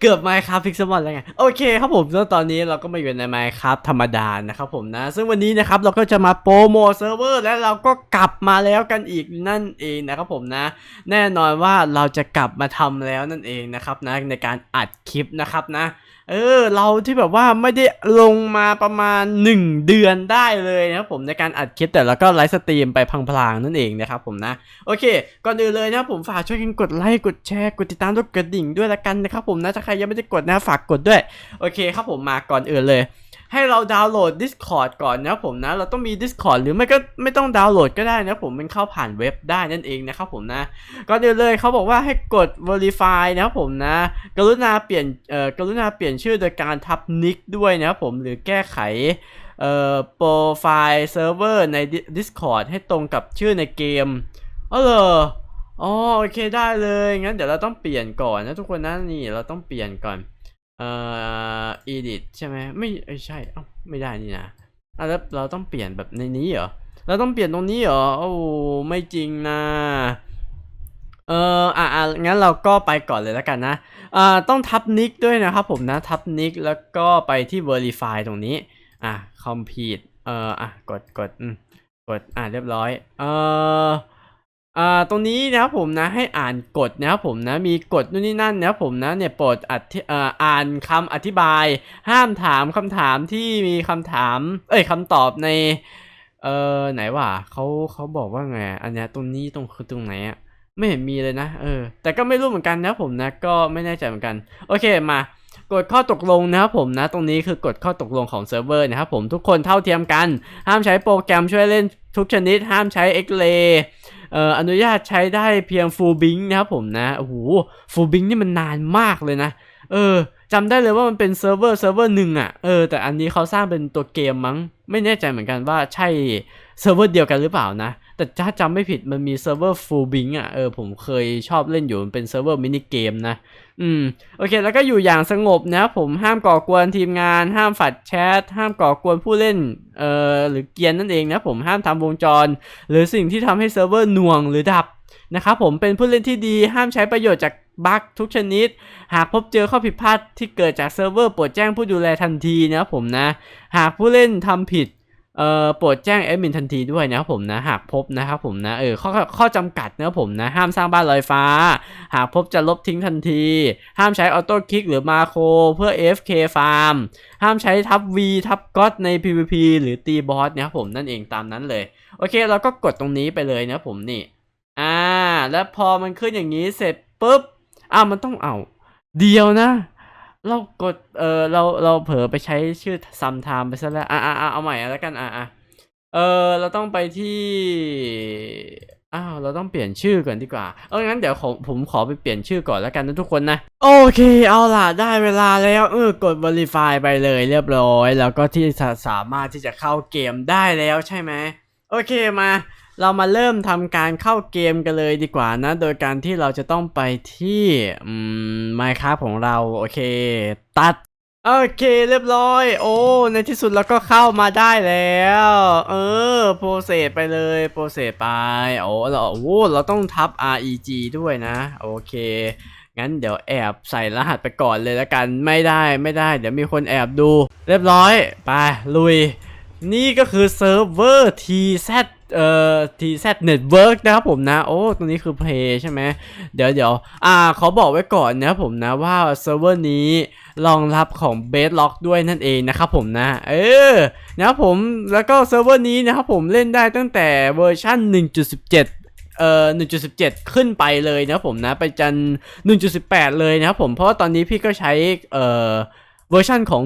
เกือบไมค์ครับพิกซ์มอนแล้วไงโอเคครับผมแล้วตอนนี้เราก็มาอยู่ในไมค์ครับธรรมดานะครับผมนะ ซึ่งวันนี้นะครับเราก็จะมาโปรโมทเซิร์ฟเวอร์และเราก็กลับมาแล้วกันอีกนั่นเองนะครับผมนะ แน่นอนว่าเราจะกลับมาทำแล้วนั่นเองนะครับนะในการอัดคลิปนะครับนะ เออเราที่แบบว่าไม่ได้ลงมาประมาณ 1 เดือนได้เลยนะครับผมในการอัดคลิปแต่แล้วก็ไลฟ์สตรีมไปพลางๆนั่นเองนะครับผมนะโอเค ก่อนอื่นเลยนะครับผมฝากช่วยกันกดไลค์กดแชร์กดติดตามกดกระดิ่งด้วยละกันนะครับผมนะถ้าใครยังไม่ได้กดนะฝากกดด้วยโอเคครับผมมาก่อนอื่นเลย ให้เราดาวน์โหลด Discord ก่อนนะผมนะ เราต้องมี Discord หรือไม่ก็ไม่ต้องดาวน์โหลดก็ได้นะผมมันเข้าผ่านเว็บได้นั่นเองนะครับผมนะก่อนอื่นเลยเขาบอกว่าให้กด verify นะครับผมนะ กรุณาเปลี่ยนเอ่อกรุณาเปลี่ยนชื่อโดยการทับนิกด้วยนะครับผมหรือแก้ไขเอ่อโปรไฟล์เซิร์ฟเวอร์ใน Discord ให้ตรงกับชื่อในเกมอ๋อเหรออ๋อโอเคได้เลยงั้นเดี๋ยวเราต้องเปลี่ยนก่อนนะทุกคนนะนี่เราต้องเปลี่ยนก่อน เอ่อ edit ใช่ไหมไม่ใช่เอ้าไม่ได้นี่นะอะแล้วเราต้องเปลี่ยนแบบในนี้เหรอเราต้องเปลี่ยนตรงนี้เหรอโอ้ไม่จริงนะเอออะอะงั้นเราก็ไปก่อนเลยแล้วกันนะอ่าต้องทับนิกด้วยนะครับผมนะทับนิกแล้วก็ไปที่ verify ตรงนี้อะ complete เอออะกดกดอืมกดอะเรียบร้อยเออ อ่าตรงนี้นะครับผมนะให้อ่านกฎนะครับผมนะมีกฎนู่นนี่นั่นนะครับผมนะเนี่ยโปรดอธิเอ่ออ่านคำอธิบาย ห้ามถามคำถามที่มีคำถาม เอ้ยคำตอบใน เอ่อไหนวะเขาเขาบอกว่าไงอันเนี้ยตรงนี้ตรงคือตรงไหนอะไม่เห็นมีเลยนะเออแต่ก็ไม่รู้เหมือนกันนะครับผมนะก็ไม่แน่ใจเหมือนกัน โอเคมากฎข้อตกลงนะครับผมนะ ตรงนี้คือกฎข้อตกลงของเซิร์ฟเวอร์นะครับผมทุกคนเท่าเทียมกัน ห้ามใช้โปรแกรมช่วยเล่น ทุกชนิดห้ามใช้ x ray เอ่ออนุญาตใช้ได้เพียง full bing นะครับผมนะโอ้โห full bing นี่มันนานมากเลยนะ เออจำได้เลยว่ามันเป็นเซิร์ฟเวอร์เซิร์ฟเวอร์หนึ่งอะเออแต่อันนี้เขาสร้างเป็นตัวเกมมั้ง ไม่แน่ใจเหมือนกันว่าใช่เซิร์ฟเวอร์เดียวกันหรือเปล่านะ แต่ถ้าจำไม่ผิดมันมีเซิร์ฟเวอร์ full bing อะเออผมเคยชอบเล่นอยู่มันเป็นเซิร์ฟเวอร์มินิเกมนะ อืมโอเค แล้วก็อยู่อย่างสงบนะผมห้ามก่อกวนทีมงาน ห้ามฝัดแชท ห้ามก่อกวนผู้เล่นเอ่อหรือเกียนนั่นเองนะผมห้ามทำวงจร หรือสิ่งที่ทำให้เซิร์ฟเวอร์หน่วงหรือดับนะครับผมเป็นผู้เล่นที่ดีห้ามใช้ประโยชน์จากบั๊กทุกชนิด หากพบเจอข้อผิดพลาดที่เกิดจากเซิร์ฟเวอร์โปรดแจ้งผู้ดูแลทันทีนะครับผมนะ หากผู้เล่นทำผิด เอ่อโปรดแจ้งแอดมินทันทีด้วยนะครับผมนะหากพบนะครับผมนะเออข้อข้อจำกัดนะครับผมนะห้ามสร้างบ้านลอยฟ้า หากพบจะลบทิ้งทันที ห้ามใช้ออโต้คลิกหรือมาโครเพื่อ AFK ฟาร์มห้ามใช้ทับ V ทับก็อดใน PVP หรือตีบอสนะครับผมนั่นเองตามนั้นเลย โอเคเราก็กดตรงนี้ไปเลยนะผมนี่อ่าแล้วพอมันขึ้นอย่างนี้เสร็จปุ๊บอ้าวมันต้องเอาเดียวนะ เรากดเออเราเราเผลอไปใช้ชื่อซัมไทม์ไปซะแล้ว อ่าอ่าเอาใหม่แล้วกันอ่าอ่าเออเราต้องไปที่อ้าวเราต้องเปลี่ยนชื่อก่อนดีกว่า เอองั้นเดี๋ยวผมผมขอไปเปลี่ยนชื่อก่อนแล้วกันนะทุกคนนะ โอเคเอาล่ะได้เวลาแล้วเออกด verify ไปเลยเรียบร้อย แล้วก็ที่สามารถที่จะเข้าเกมได้แล้วใช่ไหมโอเคมา เรามาเริ่มทำการเข้าเกมกันเลยดีกว่านะ โดยการที่เราจะต้องไปที่อืม Minecraft ของเรา โอเค ตัด โอเคเรียบร้อย โอ้ ในที่สุดเราก็เข้ามาได้แล้ว เออ โปรเซสไปเลย โปรเซสไป โอ้เราโอ้เราต้องทับ reg ด้วยนะ โอเค งั้นเดี๋ยวแอบใส่รหัสไปก่อนเลยแล้วกัน ไม่ได้ไม่ได้ เดี๋ยวมีคนแอบดู เรียบร้อย ไป ลุย นี่ก็คือเซิร์ฟเวอร์ TZ เอ่อ TZ Network นะครับผมนะ โอ้ตรงนี้คือ Play ใช่ไหมเดี๋ยวเดี๋ยวอ่าขอบอกไว้ก่อนนะครับผมนะว่าเซิร์ฟเวอร์นี้รองรับของ Bedrock ด้วยนั่นเองนะครับผมนะ เออนะครับผมแล้วก็เซิร์ฟเวอร์นี้นะครับผมเล่นได้ตั้งแต่เวอร์ชัน1.17เอ่อ1.17 ขึ้นไปเลยนะครับผมนะ ไปจัน 1.18 เลยนะครับผม เพราะว่าตอนนี้พี่ก็ใช้ เอ่อ เวอร์ชันของ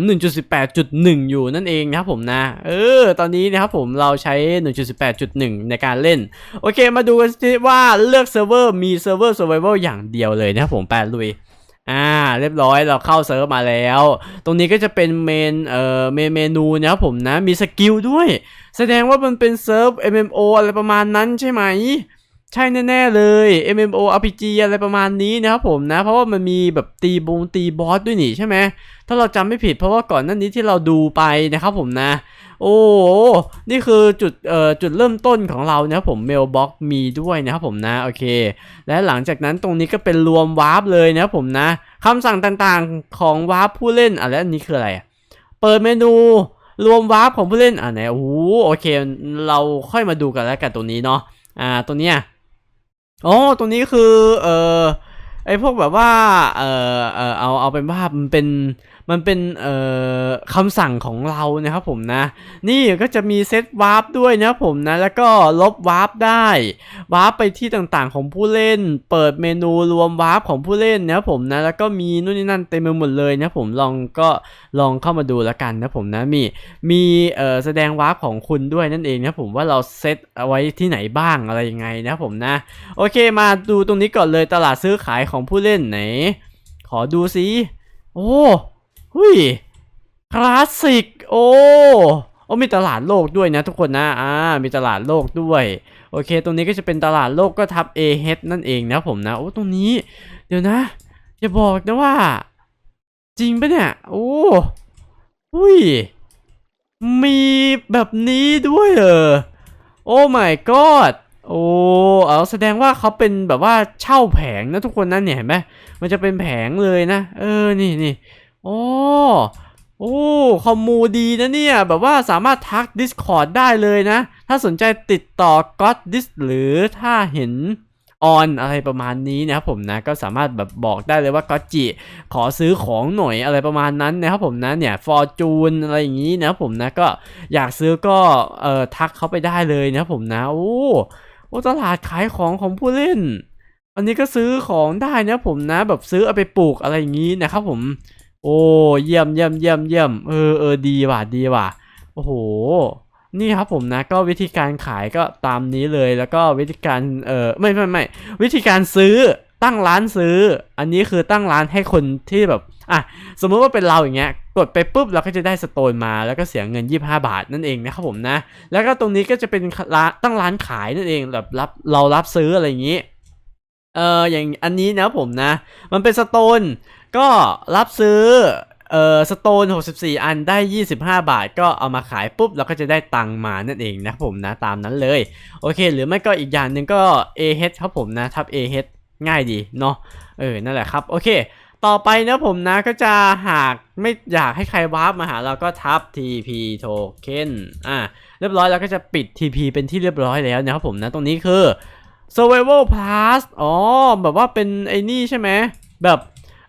1.18.1 อยู่นั่นเองนะครับผมนะ เออ ตอนนี้นะครับผมเราใช้ 1.18.1 ในการเล่น โอเค มาดูกันสิว่าเลือกเซิร์ฟเวอร์มีเซิร์ฟเวอร์ survival อย่างเดียวเลยนะครับผมแปดลุยอ่าเรียบร้อยเราเข้าเซิร์ฟมาแล้ว ตรงนี้ก็จะเป็นเมนเอ่อเมนเมนูนะครับผมนะมีสกิลด้วย แสดงว่ามันเป็นเซิร์ฟ MMO อะไรประมาณนั้นใช่ไหม ใช่แน่ๆเลย MMO RPG อะไรประมาณนี้นะครับผมนะ เพราะว่ามันมีแบบตีบงตีบอสด้วยนี่ใช่ไหม ถ้าเราจำไม่ผิดเพราะว่าก่อนหน้านี้ที่เราดูไปนะครับผมนะ โอ้โหนี่คือจุดเอ่อจุดเริ่มต้นของเรานะครับผมเมลบ็อกมีด้วยนะครับผมนะโอเค และหลังจากนั้นตรงนี้ก็เป็นรวมวาร์ปเลยนะครับผมนะคำสั่งต่างๆของวาร์ปผู้เล่นอะแล้วอันนี้คืออะไรเปิดเมนูรวมวาร์ปของผู้เล่นอะไหนโอ้โหโอเค เราค่อยมาดูกันแล้วกันตรงนี้เนาะอ่าตัวเนี้ย อ๋อตรงนี้คือ เอ่อไอพวกแบบว่า เอ่อเอ่อเอาเอาเป็นว่ามันเป็น มันเป็นเอ่อคำสั่งของเรานะครับผมนะ นี่ก็จะมีเซตวาร์ปด้วยนะครับผมนะ แล้วก็ลบวาร์ปได้วาร์ปไปที่ต่างๆของผู้เล่น เปิดเมนูรวมวาร์ปของผู้เล่นนะครับผมนะ แล้วก็มีนู่นนี่นั่นเต็มไปหมดเลยนะครับผมลองก็ลองเข้ามาดูแล้วกันนะผมนะมีมีเอ่อแสดงวาร์ปของคุณด้วยนั่นเองนะครับผมว่าเราเซตเอาไว้ที่ไหนบ้างอะไรยังไงนะครับผมนะ โอเคมาดูตรงนี้ก่อนเลยตลาดซื้อขายของผู้เล่นไหน ขอดูสิโอ้ หุยคลาสสิกโอ้โอ้มีตลาดโลกด้วยนะทุกคนนะอ่ามีตลาดโลกด้วย โอเค ตรงนี้ก็จะเป็นตลาดโลกก็ทับ A h นั่นเองนะผมนะโอ้ตรงนี้ เดี๋ยวนะอย่าบอกนะว่า จริงปะเนี่ยโอ้หุยมีแบบนี้ด้วยเหรอโอ้ my god โอ้เอาแสดงว่าเขาเป็นแบบว่าเช่าแผงนะทุกคนนะเนี่ยเห็นไหมมันจะเป็นแผงเลยนะ เออนี่นี่ โอ้โอ้ คอมมูดีนะเนี่ย แบบว่าสามารถทัก Discord ได้เลยนะ ถ้าสนใจติดต่อ God Dis หรือถ้าเห็นออนอะไรประมาณนี้นะครับผมนะก็สามารถแบบบอกได้เลยว่าก็จิขอซื้อของหน่อยอะไรประมาณนั้นนะครับผมนะเนี่ย Fortune อะไรอย่างนี้นะครับผมนะก็อยากซื้อก็เอ่อทักเขาไปได้เลยนะครับผมนะโอ้โอ้ตลาดขายของของผู้เล่น อันนี้ก็ซื้อของได้นะครับผมนะ แบบซื้อเอาไปปลูกอะไรอย่างนี้นะครับผม โอ้เยี่ยมเยี่ยมเยี่ยมเยี่ยมเออเออดีว่ะดีว่ะโอ้โหนี่ครับผมนะก็วิธีการขายก็ตามนี้เลยแล้วก็วิธีการเออไม่ไม่ไม่วิธีการซื้อตั้งร้านซื้อ อันนี้คือตั้งร้านให้คนที่แบบอะสมมุติว่าเป็นเราอย่างเงี้ยกดไปปุ๊บเราก็จะได้สโตนมา แล้วก็เสียเงิน 25 บาทนั่นเองนะครับผมนะ แล้วก็ตรงนี้ก็จะเป็นร้านตั้งร้านขายนั่นเองแบบรับเรารับซื้ออะไรอย่างนี้เอออย่างอันนี้นะผมนะ มันเป็นสโตน ก็รับซื้อเอ่อสโตน 64 อันได้ 25 บาท ก็เอามาขายปุ๊บเราก็จะได้ตังมานั่นเองนะผมนะตามนั้นเลย โอเค หรือไม่ก็อีกอย่างหนึ่งก็ AH ครับผมนะ ทับ AH ง่ายดีเนาะเออ นั่นแหละครับ โอเค ต่อไปนะผมนะก็จะหากไม่อยากให้ใครวาร์ปมาหาเราก็ทับ TP token อะเรียบร้อยแล้วก็จะปิด TP เป็นที่เรียบร้อยแล้วนะครับผมนะ ตรงนี้คือ survival plus อ๋อแบบว่าเป็นไอ้นี่ใช่ไหมแบบ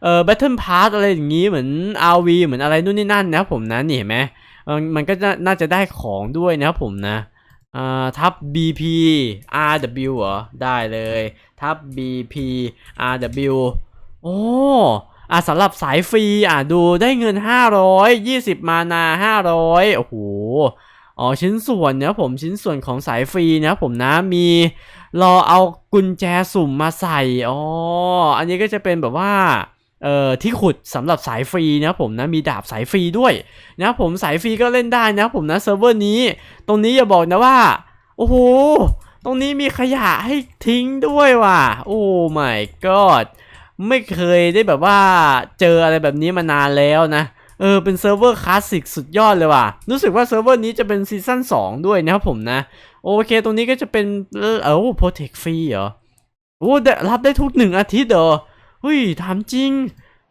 เอ่อ battle pass อะไรอย่างงี้เหมือน RV เหมือนอะไรนู่นนี่นั่นนะครับผมนะนี่เห็นไหมเออมันก็น่าจะได้ของด้วยนะครับผมนะอ่าทับ BP RW เหรอ ได้เลย ทับ BP RW โอ้อะสำหรับสายฟรีอะดูได้เงิน500 20 มานา 500 โอ้โห อ๋อชิ้นส่วนเนี่ยผมชิ้นส่วนของสายฟรีนะครับผมนะมีรอเอากุญแจสุ่มมาใส่ อ๋อ อันนี้ก็จะเป็นแบบว่า เอ่อที่ขุดสำหรับสายฟรีนะผมนะมีดาบสายฟรีด้วยนะผมสายฟรีก็เล่นได้นะผมนะเซิร์ฟเวอร์นี้ ตรงนี้อย่าบอกนะว่า โอ้โหตรงนี้มีขยะให้ทิ้งด้วยว่ะ โอ้ my god ไม่เคยได้แบบว่าเจออะไรแบบนี้มานานแล้วนะเออเป็นเซิร์ฟเวอร์คลาสสิกสุดยอดเลยว่ะ รู้สึกว่าเซิร์ฟเวอร์นี้จะเป็นซีซั่น2 ด้วยนะครับผมนะ โอเค ตรงนี้ก็จะเป็นเออโปรเทคฟรีเหรอโอ้ได้รับได้ทุกหนึ่งอาทิตย์เหรอ เฮ้ยถามจริง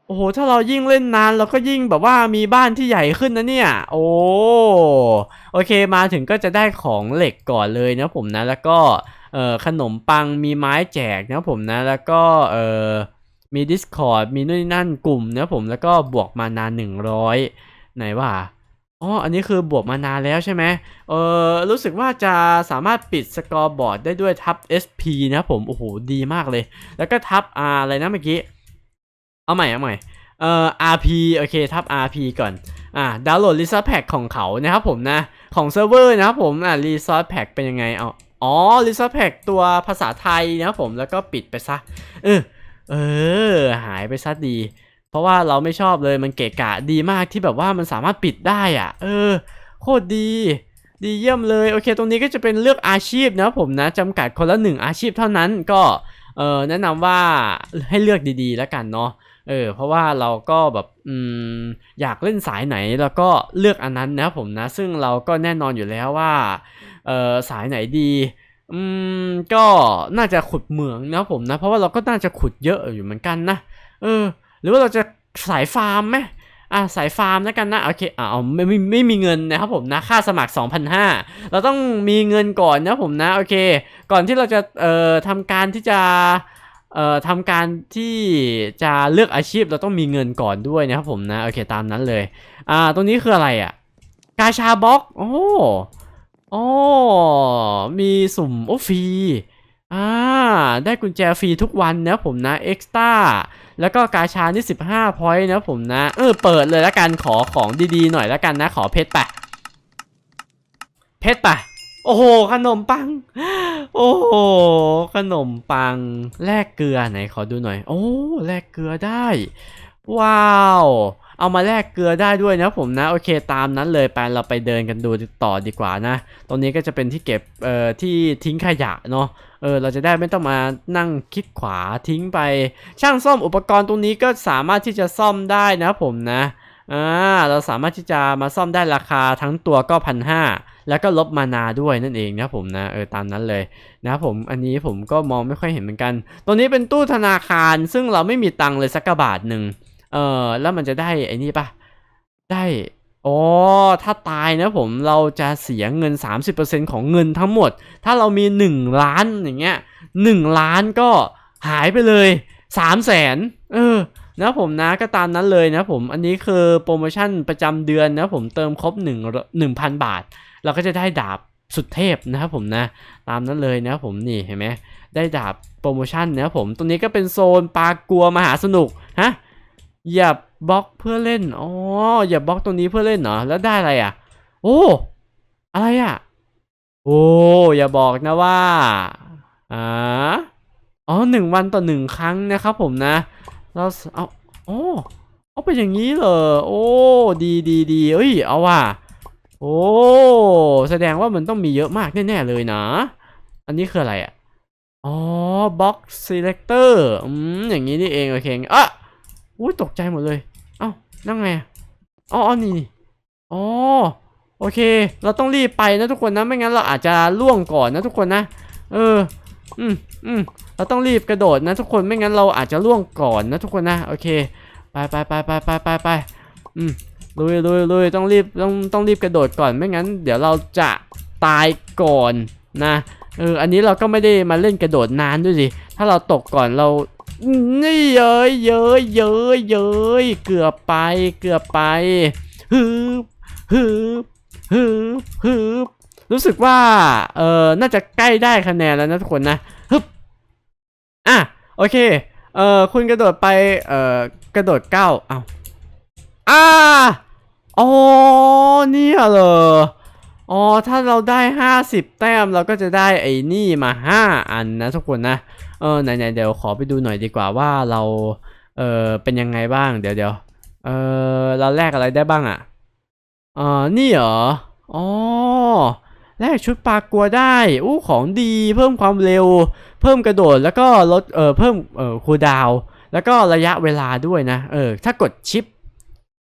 โอ้โห ถ้าเรายิ่งเล่นนานเราก็ยิ่งแบบว่ามีบ้านที่ใหญ่ขึ้นนะเนี่ย โอ้โอเคมาถึงก็จะได้ของเหล็กก่อนเลยนะผมนะ แล้วก็เอ่อขนมปังมีไม้แจกนะผมนะ แล้วก็เอ่อมี Discord มีนู่นนนั่นกลุ่มนะผมแล้วก็บวกมานาน100ไหนว่า อ๋อ อันนี้คือบวกมานานแล้วใช่ไหมเออรู้สึกว่าจะสามารถปิดสกอร์บอร์ดได้ด้วยทับ SP นะผม โอ้โห ดีมากเลย แล้วก็ทับ R อะไรนะเมื่อกี้ เอาใหม่เอาใหม่ เอ่อ RP โอเค ทับ RP ก่อน อ่า ดาวน์โหลด Resource Pack ของเขานะครับผมนะ ของเซิร์ฟเวอร์นะครับผม อ่า Resource Pack เป็นยังไง เอา อ๋อ Resource Pack ตัวภาษาไทยนะครับผม แล้วก็ปิดไปซะ เออ เออ หายไปซะดี เพราะว่าเราไม่ชอบเลยมันเกะกะดีมากที่แบบว่ามันสามารถปิดได้อะเออโคตรดี ดีเยี่ยมเลยโอเค ตรงนี้ก็จะเป็นเลือกอาชีพนะผมนะจำกัดคนละหนึ่งอาชีพเท่านั้นก็เออแนะนำว่าให้เลือกดีๆแล้วกันเนาะเออเพราะว่าเราก็แบบอืมอยากเล่นสายไหนแล้วก็เลือกอันนั้นนะผมนะ ซึ่งเราก็แน่นอนอยู่แล้วว่าเออสายไหนดีอืมก็น่าจะขุดเหมืองนะผมนะ เพราะว่าเราก็น่าจะขุดเยอะอยู่เหมือนกันนะเออ หรือว่าเราจะสายฟาร์มไหมอะสายฟาร์มแล้วกันนะโอเคอ่าไม่ไม่ไม่มีเงินนะครับผมนะค่าสมัคร 2,500 เราต้องมีเงินก่อนนะผมนะโอเค ก่อนที่เราจะเอ่อทำการที่จะเอ่อทำการที่จะเลือกอาชีพเราต้องมีเงินก่อนด้วยนะครับผมนะโอเคตามนั้นเลยอ่าตรงนี้คืออะไรอะกาชาบ็อกโอ้โอ้มีสุ่มโอ้ฟรี อ่า ได้กุญแจฟรีทุกวันนะผมนะเอ็กซ์ต้าแล้วก็กาชานี่15พอยต์นะผมนะ เออ เปิดเลยแล้วกันขอของดีๆหน่อยแล้วกันนะ ขอเพชรไปเพชรไปโอ้โห ขนมปัง โอ้โห ขนมปัง แลกเกลือไหนขอดูหน่อย โอ้แลกเกลือได้ ว้าว เอามาแลกเกลือได้ด้วยนะผมนะ โอเคตามนั้นเลยไปเราไปเดินกันดูต่อดีกว่านะ ตรงนี้ก็จะเป็นที่เก็บเอ่อที่ทิ้งขยะเนาะ เออเราจะได้ไม่ต้องมานั่งคลิกขวาทิ้งไป ช่างซ่อมอุปกรณ์ตรงนี้ก็สามารถที่จะซ่อมได้นะผมนะอ่าเราสามารถที่จะมาซ่อมได้ราคาทั้งตัวก็พันห้าแล้วก็ลบมานาด้วยนั่นเองนะผมนะเออตามนั้นเลยนะผมอันนี้ผมก็มองไม่ค่อยเห็นเหมือนกัน ตรงนี้เป็นตู้ธนาคารซึ่งเราไม่มีตังค์เลยสักกะบาทหนึ่งเออแล้วมันจะได้ไอ้นี่ปะได้ อ๋อ ถ้าตายนะผมเราจะเสียเงิน 30%ของเงินทั้งหมด ถ้าเรามี 1 ล้านอย่างเงี้ย1ล้านก็หายไปเลย 3 0 0แสนเออนะผมนะก็ตามนั้นเลยนะผมอันนี้คือโปรโมชั่นประจำเดือนนะผมเติมครบ1 1,000 บาท เราก็จะได้ดาบสุดเทพนะครับผมนะ ตามนั้นเลยนะผมนี่เห็นไหมได้ดาบโปรโมชั่นนะผม ตรงนี้ก็เป็นโซนปลากลัวมหาสนุกฮะ อย่าบล็อกเพื่อเล่น อ๋อ อย่าบล็อกตรงนี้เพื่อเล่นเหรอ แล้วได้อะไรอะ โอ้ อะไรอะ โอ้ อย่าบอกนะว่าอ่าอ๋อหนึ่งวันต่อหนึ่งครั้งนะครับผมนะ เราเอาโอ้เอาไปนอย่างนี้เหรอ โอ้ ดีดีดีเอ้ย เอาว่ะ โอ้ แสดงว่ามันต้องมีเยอะมากแน่ๆเลยนะ อันนี้คืออะไรอะ อ๋อ box selector อืม อย่างนี้นี่เอง โอเคอะ อุ้ยตกใจหมดเลย เอ้านั่งไงอ๋ออ๋อนี่นี่อ๋อโอเค เราต้องรีบไปนะทุกคนนะ ไม่งั้นเราอาจจะล่วงก่อนนะทุกคนนะ เออ อืมอืมเราต้องรีบกระโดดนะทุกคน ไม่งั้นเราอาจจะล่วงก่อนนะทุกคนนะ โอเค ไปไปไปไปไปไปไปอืมลุยลุยลุยต้องรีบต้องต้องรีบกระโดดก่อน ไม่งั้น เดี๋ยวเราจะตายก่อนนะ เออ อันนี้เราก็ไม่ได้มาเล่นกระโดดนานด้วยสิ ถ้าเราตกก่อนเรา นี่เย้ยเย้ยเย้ยเย้ยเกือบไปเกือบไปฮึบฮึบฮึบฮึบรู้สึกว่าเออน่าจะใกล้ได้คะแนนแล้วนะทุกคนนะฮึบอะโอเคเออคุณกระโดดไปเออกระโดดเก้าเอาอ่าอ๋อเนี่ยเหรอ อ๋อ ถ้าเราได้ 50 แต้มเราก็จะได้ไอ้นี่มา 5 อันนะทุกคนนะ เออไหนๆเดี๋ยวขอไปดูหน่อยดีกว่าว่าเรา เออเป็นยังไงบ้าง เดี๋ยวเดี๋ยวเออเราแลกอะไรได้บ้างอะเออนี่เหรอ อ๋อ แลกชุดปลากลัวได้ อู้ของดี เพิ่มความเร็ว เพิ่มกระโดด แล้วก็ลด เออเพิ่ม เออคูลดาว แล้วก็ระยะเวลาด้วยนะ เออ ถ้ากดชิป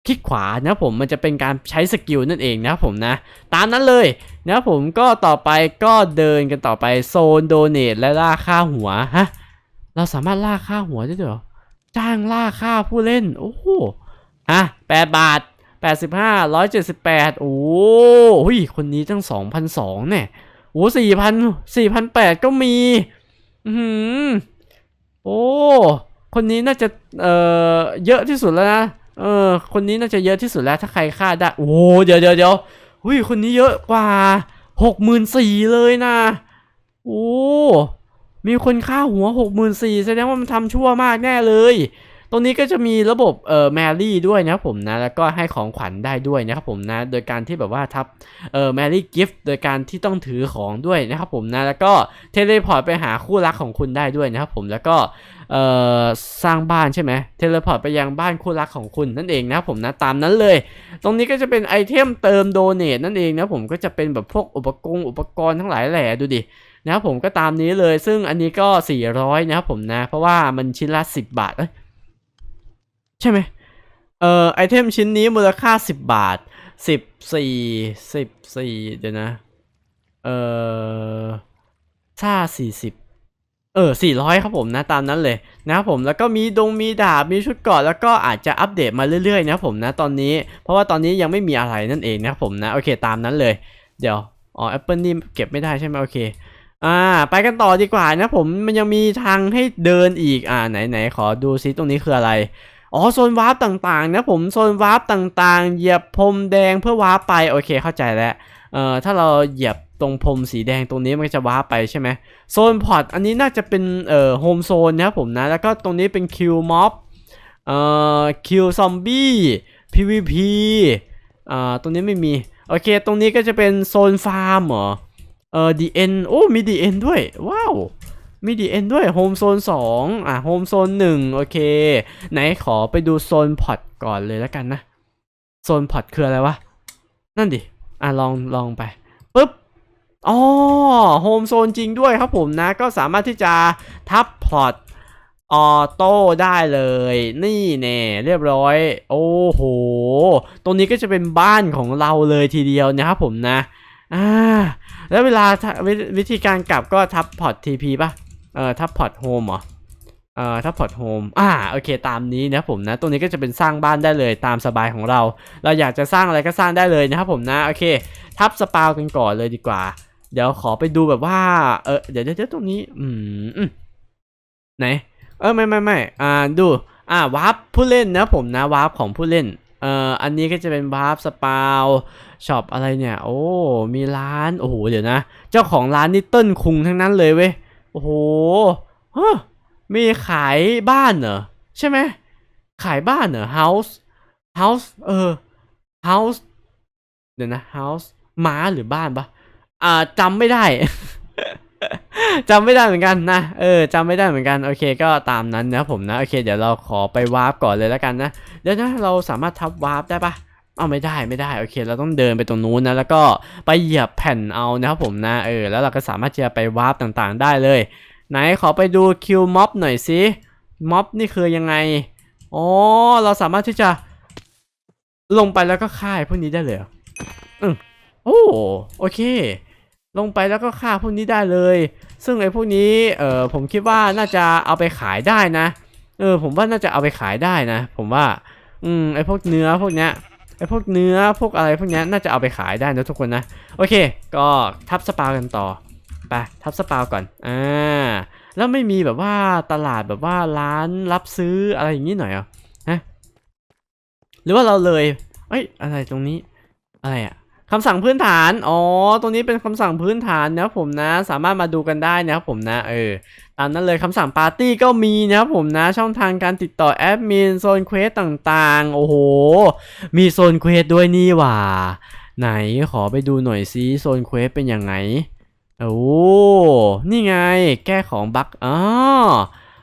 คลิกขวานะผมมันจะเป็นการใช้สกิลนั่นเองนะผมนะ ตามนั้นเลยนะผมก็ต่อไปก็เดินกันต่อไปโซนโดเนทและล่าค่าหัวฮะเราสามารถล่าค่าหัวได้ด้วยเหรอจ้างล่าค่าผู้เล่น โอ้โหฮะแปดบาทแปดสิบห้าร้อยเจ็ดสิบแปดโอ้โหคนนี้ตั้งสองพันสองเนี่ยโอ้สี่พันสี่พันแปดก็มีอือหือโอ้คนนี้น่าจะเอ่อเยอะที่สุดแล้วนะ เออ คนนี้น่าจะเยอะที่สุดแล้วถ้าใครฆ่าได้ โอ้โหเดี๋ยวเดี๋ยวเดี๋ยวหุ้ยคนนี้เยอะกว่าหกหมื่นสี่เลยนะ โอ้ มีคนฆ่าหัวหกหมื่นสี่แสดงว่ามันทำชั่วมากแน่เลย ตรงนี้ก็จะมีระบบเอ่อแมรี่ด้วยนะครับผมนะแล้วก็ให้ของขวัญได้ด้วยนะครับผมนะโดยการที่แบบว่าทับเอ่อแมรี่กิฟต์โดยการที่ต้องถือของด้วยนะครับผมนะแล้วก็เทเลพอร์ตไปหาคู่รักของคุณได้ด้วยนะครับผมแล้วก็เอ่อสร้างบ้านใช่ไหมเทเลพอร์ตไปยังบ้านคู่รักของคุณนั่นเองนะครับผมนะตามนั้นเลย ตรงนี้ก็จะเป็นไอเทมเติมโดเนทนั่นเองนะผมก็จะเป็นแบบพวกอุปกรณ์อุปกรณ์ทั้งหลายแหล่ดูดินะครับผมก็ตามนี้เลย ซึ่งอันนี้ก็ 400 นะครับผมนะ เพราะว่ามันชิ้นละ 10 บาทเอ้ย ใช่ไหมเอ่อไอเทมชิ้นนี้มูลค่า10บบาท14 14เดี๋ยวนะ เอ่อถ้า40เออ400ครับผมนะตามนั้นเลยนะครับผมแล้วก็มีดงมีดาบมีชุดเกราะแล้วก็อาจจะอัปเดตมาเรื่อยๆนะครับผมนะตอนนี้ เพราะว่าตอนนี้ยังไม่มีอะไรนั่นเองนะครับผมนะโอเคตามนั้นเลย เดี๋ยวอ๋อแอปเปิลนี่เก็บไม่ได้ใช่ไหมโอเคอ่าไปกันต่อดีกว่านะผมมันยังมีทางให้เดินอีกอ่าไหนไหนขอดูซิตรงนี้คืออะไร อ๋อโซนวาร์ปต่างๆนะผมโซนวาร์ปต่างๆ เหยียบพรมแดงเพื่อวาร์ปไปโอเคเข้าใจแล้วเอ่อถ้าเราเหยียบตรงพรมสีแดงตรงนี้มันจะวาร์ปไปใช่ไหมโซนพอร์ตอันนี้น่าจะเป็นเอ่อโฮมโซนนะครับผมนะ แล้วก็ตรงนี้เป็นคิวม็อบเอ่อคิวซอมบี้ PVP อ่าตรงนี้ไม่มี โอเค ตรงนี้ก็จะเป็นโซนฟาร์มเหรอเอ่อ DN โอ้มี DN ด้วย ว้าว มี DN ด้วยโฮมโซน2อะโฮมโซน1โอเค ไหนขอไปดูโซนพอร์ตก่อนเลยแล้วกันนะโซนพอร์ตคืออะไรวะ นั่นดิ อะลองลองไปปุ๊บอ๋อโฮมโซนจริงด้วยครับผมนะ ก็สามารถที่จะทับพอร์ตออโต้ได้เลย นี่แน่เรียบร้อย โอ้โห ตรงนี้ก็จะเป็นบ้านของเราเลยทีเดียวนะครับผมนะอ่าแล้วเวลาวิวิธีการกลับก็ทับพอร์ต TP ป่ะ เอ่อทับพอร์ตโฮมเหรอเอ่อทับพอร์ตโฮมอ่าโอเคตามนี้นะผมนะตรงนี้ก็จะเป็นสร้างบ้านได้เลยตามสบายของเรา เราอยากจะสร้างอะไรก็สร้างได้เลยนะครับผมนะโอเค ทับสปาวกันก่อนเลยดีกว่า เดี๋ยวขอไปดูแบบว่าเออเดี๋ยวเดี๋ยวเดี๋ยวตรงนี้อืมอืมไหนเออไม่ไม่ไม่อ่าดูอ่าวาร์ปผู้เล่นนะผมนะวาร์ปของผู้เล่นเอ่ออันนี้ก็จะเป็นวาร์ปสปาวช็อปอะไรเนี่ย โอ้มีร้านโอ้โหเดี๋ยวนะ เจ้าของร้านนี่เติ้ลคุงทั้งนั้นเลยเว้ย โอ้โหมีขายบ้านเหรอ ใช่ไหม ขายบ้านเหรอ house house เออ house เดี๋ยวนะ house ม้าหรือบ้านปะอ่าจำไม่ได้ จำไม่ได้เหมือนกันนะ เออจำไม่ได้เหมือนกัน โอเค ก็ตามนั้นนะผมนะ โอเค เดี๋ยวเราขอไปวาร์ปก่อนเลยแล้วกันนะ เดี๋ยวนะ เราสามารถทับวาร์ปได้ปะ เอาไม่ได้ไม่ได้โอเค เราต้องเดินไปตรงนู้นนะแล้วก็ไปเหยียบแผ่นเอานะครับผมนะเออแล้วเราก็สามารถจะไปวาร์ปต่างๆ ได้เลย ไหนขอไปดูคิวม็อบหน่อยสิม็อบนี่คือยังไงอ๋อเราสามารถที่จะลงไปแล้วก็ฆ่าพวกนี้ได้เลยออืมโอ้โอเค ลงไปแล้วก็ฆ่าพวกนี้ได้เลย ซึ่งไอ้พวกนี้เออผมคิดว่าน่าจะเอาไปขายได้นะ เออ ผมว่าน่าจะเอาไปขายได้นะ ผมว่า อืมไอ้พวกเนื้อพวกเนี้ย ไอ้พวกเนื้อพวกอะไรพวกนี้น่าจะเอาไปขายได้นะทุกคนนะ โอเค ก็ทับสปากันต่อไปทับสปาก่อนอ่าแล้วไม่มีแบบว่าตลาดแบบว่าร้านรับซื้ออะไรอย่างนี้หน่อยเหรอฮะหรือว่าเราเลยเอ้ยอะไรตรงนี้อะไรอะ คำสั่งพื้นฐาน อ๋อตรงนี้เป็นคำสั่งพื้นฐานนะครับผมนะ สามารถมาดูกันได้นะครับผมนะ เออ ตามนั้นเลยคำสั่งปาร์ตี้ก็มีนะครับผมนะ ช่องทางการติดต่อแอดมินโซนเควสต่างๆ โอ้โห มีโซนเควสด้วยนี่หว่า ไหนขอไปดูหน่อยซิโซนเควสเป็นยังไง โอ้ นี่ไง แก้ของบั๊กอ๋อ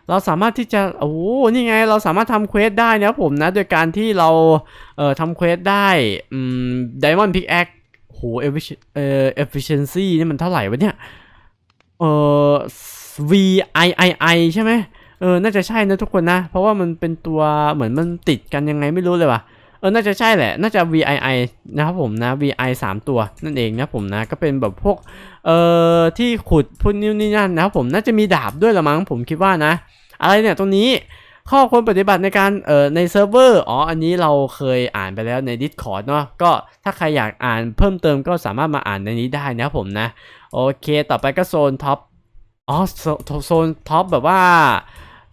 เราสามารถที่จะโอ้นี่ไงเราสามารถทำเควสได้นะผมนะโดยการที่เราเอ่อทำเควสได้อืม Diamond Pickaxe โหเอฟเอ่อเอฟฟิเชนซีนี่มันเท่าไหร่วะเนี่ยเอ่อ V I I I ใช่ไหมเออ น่าจะใช่นะทุกคนนะ เพราะว่ามันเป็นตัวเหมือนมันติดกันยังไงไม่รู้เลยว่ะ เออ น่าจะใช่แหละ น่าจะ VII นะครับผมนะ VI 3 ตัวนั่นเองนะผมนะ ก็เป็นแบบพวก เอ่อ ที่ขุดพวกนิ้วนี่นั่นนะครับผม น่าจะมีดาบด้วยละมั้งผมคิดว่านะ อะไรเนี่ยตรงนี้ ข้อควรปฏิบัติในการ เอ่อ ในเซิร์ฟเวอร์ อ๋อ อันนี้เราเคยอ่านไปแล้วใน Discord เนาะ ก็ถ้าใครอยากอ่านเพิ่มเติมก็สามารถมาอ่านในนี้ได้นะครับผมนะ โอเค ต่อไปก็โซนท็อป อ๋อ โซโซนท็อปแบบว่า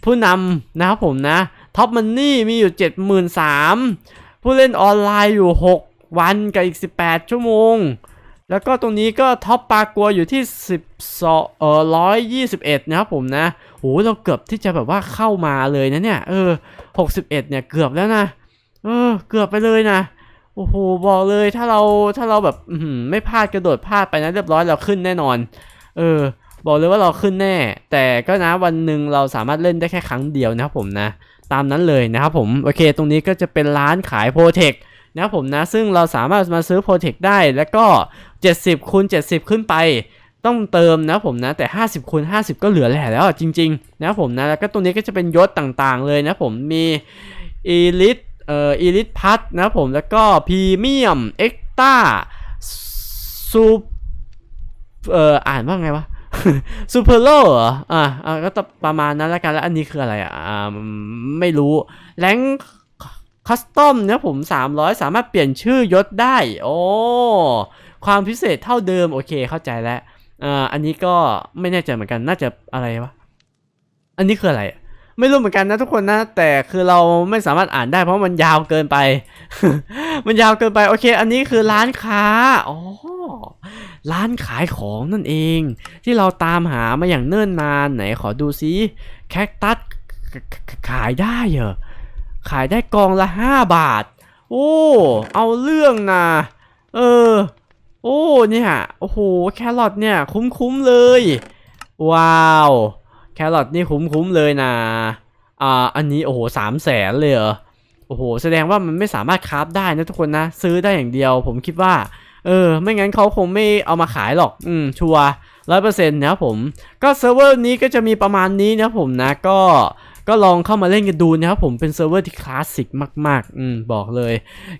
ผู้นำนะครับผมนะ ท็อปมันนี่มีอยู่ 73,000 ผู้เล่นออนไลน์อยู่ 6 วันกับอีก 18 ชั่วโมง แล้วก็ตรงนี้ก็ท็อปปากัวอยู่ที่ 12เอ่อ121 นะครับผมนะโหเราเกือบที่จะแบบว่าเข้ามาเลยนะเนี่ย เออ 61 เนี่ยเกือบแล้วนะ เออ เกือบไปเลยนะโอ้โหบอกเลยถ้าเราถ้าเราแบบไม่พลาดกระโดดพลาดไปนะเรียบร้อยเราขึ้นแน่นอน เออ บอกเลยว่าเราขึ้นแน่ แต่ก็นะวันหนึ่งเราสามารถเล่นได้แค่ครั้งเดียวนะครับผมนะ ตามนั้นเลยนะครับผมโอเค ตรงนี้ก็จะเป็นร้านขายโปรเทคนะครับผมนะซึ่งเราสามารถมาซื้อโปรเทคได้แล้วก็ 70คูณ70 ขึ้นไปต้องเติมนะครับผมนะแต่ 50คูณ50 ก็เหลือแหละแล้วจริงๆนะครับผมนะแล้วก็ตรงนี้ก็จะเป็นยศต่างๆ เลยนะผมมีอีลิทเอ่ออีลิทพัทนะครับผมแล้วก็พรีเมียมเอ็กต้าซูเอ่ออ่านว่าไงวะ ซูเปอร์โลเหรออะอะก็ประมาณนั้นล้วกันแล้วอันนี้คืออะไรอะอ่าไม่รู้แรงคัสตอมเนะผม 300 สามารถเปลี่ยนชื่อยศได้ โอ้ความพิเศษเท่าเดิม โอเคเข้าใจแล้วอ่าอันนี้ก็ไม่แน่ใจเหมือนกันน่าจะอะไรวะ อันนี้คืออะไร ไม่รู้เหมือนกันนะทุกคนนะ แต่คือเราไม่สามารถอ่านได้เพราะมันยาวเกินไป มันยาวเกินไป โอเค อันนี้คือร้านค้า อ๋อ ร้านขายของนั่นเอง ที่เราตามหามาอย่างเนิ่นนานไหนขอดูซิแคคตัสขายได้เหรอขายได้กองละ 5 บาท โอ้ เอาเรื่องนะเออ โอ้เนี่ยโอ้โหแครอทเนี่ยคุ้มๆเลย ว้าวแครอทนี่คุ้มๆเลยนะอ่าอันนี้โอ้โหสามแสนเลยเหรอโอ้โห แสดงว่ามันไม่สามารถคราฟได้นะทุกคนนะ ซื้อได้อย่างเดียว ผมคิดว่า เออ ไม่งั้นเขาคงไม่เอามาขายหรอก อืม ชัวร้อยเปอร์เซ็นต์นะครับผม ก็เซิร์ฟเวอร์นี้ก็จะมีประมาณนี้นะผมนะ ก็ก็ลองเข้ามาเล่นกันดูนะครับผมเป็นเซิร์ฟเวอร์ที่คลาสสิกมาก ๆ อืมบอกเลย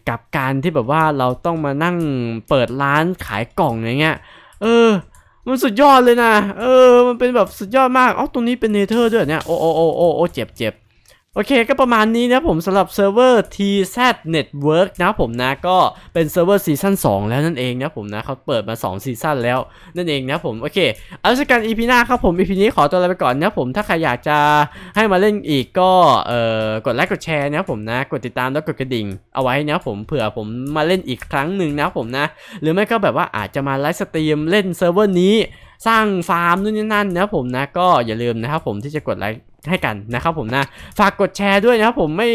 กับการที่แบบว่าเราต้องมานั่งเปิดร้านขายกล่องอย่างเงี้ย เออ มันสุดยอดเลยนะ เออ มันเป็นแบบสุดยอดมากอ้าตรงนี้เป็นเนเธอร์ด้วยเนี่ย โอ้โอ้โอ้โอ้โอ้เจ็บเจ็บ โอเคก็ประมาณนี้นะผมสำหรับเซิร์ฟเวอร์ TZ Network นะผมนะก็เป็นเซิร์ฟเวอร์ซีซั่น2 แล้วนั่นเองนะผมนะเขาเปิดมา 2 ซีซั่นแล้วนั่นเองนะผมโอเคเอาละกัน EP หน้าครับผม EP นี้ขอตัวลาไปก่อนนะผมถ้าใครอยากจะให้มาเล่นอีกก็เอ่อกดไลค์กดแชร์นะผมนะกดติดตามแล้วกดกระดิ่งเอาไว้นะผมเผื่อผมมาเล่นอีกครั้งหนึ่งนะผมนะ หรือไม่ก็แบบว่าอาจจะมาไลฟ์สตรีมเล่นเซิร์ฟเวอร์นี้สร้างฟาร์มนู่นนี่นั่นนะผมนะก็อย่าลืมนะครับผมที่จะกดไลค์ ให้กันนะครับผมนะ ฝากกดแชร์ด้วยนะครับผมไม่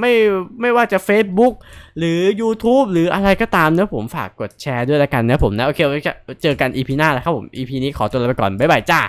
ไม่ไม่ว่าจะ Facebook หรือ YouTube หรืออะไรก็ตามนะผมฝากกดแชร์ด้วยแล้วกันนะผมนะ โอเคไว้เจอกัน EP หน้าแล้วครับผม EP นี้ขอตัวลาไปก่อน บ๊ายบายจ้า